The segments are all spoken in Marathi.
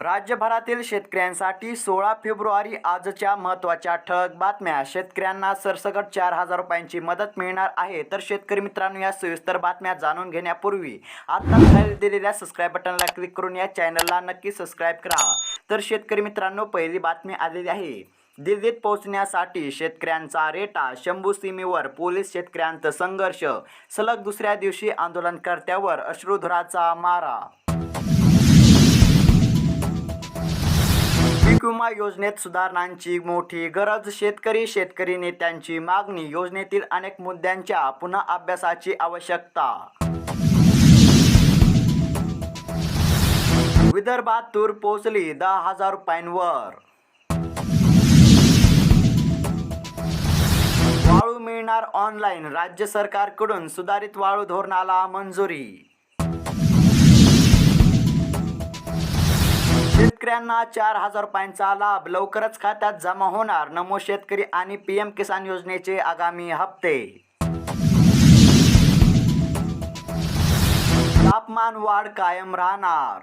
राज्यभरातील शेतकऱ्यांसाठी सोळा फेब्रुवारी आजच्या महत्त्वाच्या ठळक बातम्या. शेतकऱ्यांना सरसकट चार हजार रुपयांची मदत मिळणार आहे तर शेतकरी मित्रांनो या सविस्तर बातम्या जाणून घेण्यापूर्वी आता खाली दिलेल्या सबस्क्राईब बटनला क्लिक करून या चॅनलला नक्की सबस्क्राईब करा. तर शेतकरी मित्रांनो पहिली बातमी आलेली आहे. दिल्लीत पोहोचण्यासाठी शेतकऱ्यांचा रेटा शंभू सीमेवर पोलीस शेतकऱ्यांचा संघर्ष सलग दुसऱ्या दिवशी आंदोलनकर्त्यावर अश्रुधुराचा मारा. विमा योजनेत सुधारणांची मोठी गरज शेतकरी शेतकरी नेत्यांची मागणी योजनेतील अनेक मुद्द्यांच्या पुन्हा अभ्यासाची आवश्यकता. विदर्भात तूर पोचली दहा हजार रुपयांवर. वाळू मिळणार ऑनलाईन राज्य सरकारकडून सुधारित वाळू धोरणाला मंजुरी. शेतकऱ्यांना चार हजार रुपयांचा लाभ लवकरच खात्यात जमा होणार. नमो शेतकरी आणि पीएम किसान योजनेचे आगामी हप्ते. तापमान वाढ कायम राहणार.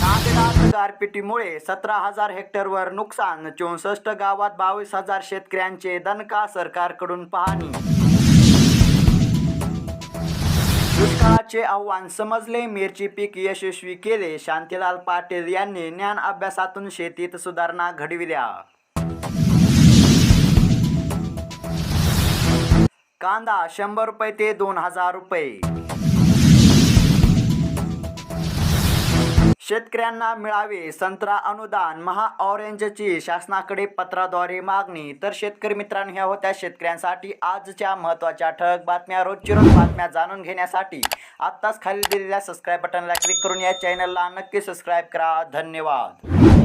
नांदेडात गारपिटीमुळे सतरा हजार हेक्टरवर नुकसान चौसष्ट गावात बावीस हजार शेतकऱ्यांचे दणका सरकारकडून पाहणी. दुष्काळाचे आव्हान समजले. मिरची पीक यशस्वी केले. शांतीलाल पाटील यांनी ज्ञान अभ्यासातून शेतीत सुधारणा घडविल्या. कांदा शंभर रुपये ते दोन हजार रुपये. शेतकऱ्यांना मिळावे संत्रा अनुदान महा ऑरेंजची शासनाकडे पत्राद्वारे मागणी. तर शेतकरी मित्रांनो ह्या होत्या शेतकऱ्यांसाठी आजच्या महत्त्वाच्या ठळक बातम्या. रोजची रोज बातम्या जाणून घेण्यासाठी आत्ताच खाली दिलेल्या सबस्क्राईब बटनला क्लिक करून या चॅनलला नक्की सबस्क्राईब करा. धन्यवाद.